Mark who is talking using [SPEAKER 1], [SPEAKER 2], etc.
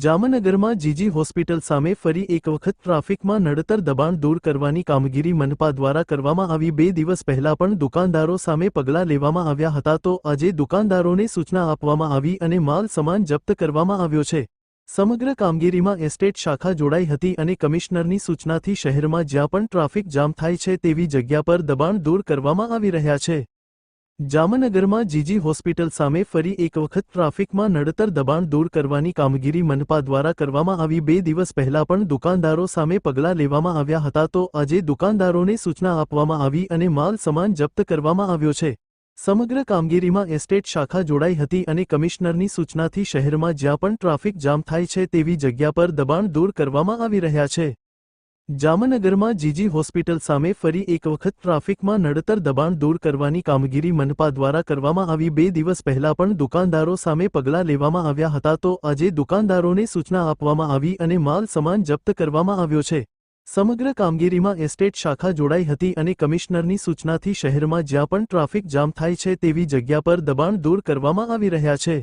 [SPEAKER 1] જામનગરમાં જીજી હોસ્પિટલ સામે ફરી એક વખત ટ્રાફિકમાં નડતર દબાણ દૂર કરવાની કામગીરી મનપા દ્વારા કરવામાં આવી. બે દિવસ પહેલા પણ દુકાનદારો સામે પગલાં લેવામાં આવ્યા હતા. તો આજે દુકાનદારોને સૂચના આપવામાં આવી અને માલ સામાન જપ્ત કરવામાં આવ્યો છે. સમગ્ર કામગીરીમાં એસ્ટેટ શાખા જોડાઈ હતી અને કમિશનરની સૂચનાથી શહેરમાં જ્યાં પણ ટ્રાફિક જામ થાય છે તેવી જગ્યા પર દબાણ દૂર કરવામાં આવી રહ્યા છે. જામનગરમાં જીજી હોસ્પિટલ સામે ફરી એક વખત ટ્રાફિકમાં નડતર દબાણ દૂર કરવાની કામગીરી મનપા દ્વારા કરવામાં આવી. બે દિવસ પહેલા પણ દુકાનદારો સામે પગલાં લેવામાં આવ્યા હતા તો આજે દુકાનદારોને સૂચના આપવામાં આવી અને માલ સામાન જપ્ત કરવામાં આવ્યો છે. સમગ્ર કામગીરીમાં એસ્ટેટ શાખા જોડાઈ હતી અને કમિશનરની સૂચનાથી શહેરમાં જ્યાં પણ ટ્રાફિક જામ થાય છે તેવી જગ્યા પર દબાણ દૂર કરવામાં આવી રહ્યા છે. જામનગરમાં જીજી હોસ્પિટલ સામે ફરી એક વખત ટ્રાફિકમાં નડતર દબાણ દૂર કરવાની કામગીરી મનપા દ્વારા કરવામાં આવી. બે દિવસ પહેલા પણ દુકાનદારો સામે પગલાં લેવામાં આવ્યા હતા તો આજે દુકાનદારોને સૂચના આપવામાં આવી અને માલ સામાન જપ્ત કરવામાં આવ્યો છે. સમગ્ર કામગીરીમાં એસ્ટેટ શાખા જોડાઈ હતી અને કમિશનરની સૂચનાથી શહેરમાં જ્યાં પણ ટ્રાફિક જામ થાય છે તેવી જગ્યા પર દબાણ દૂર કરવામાં આવી રહ્યા છે.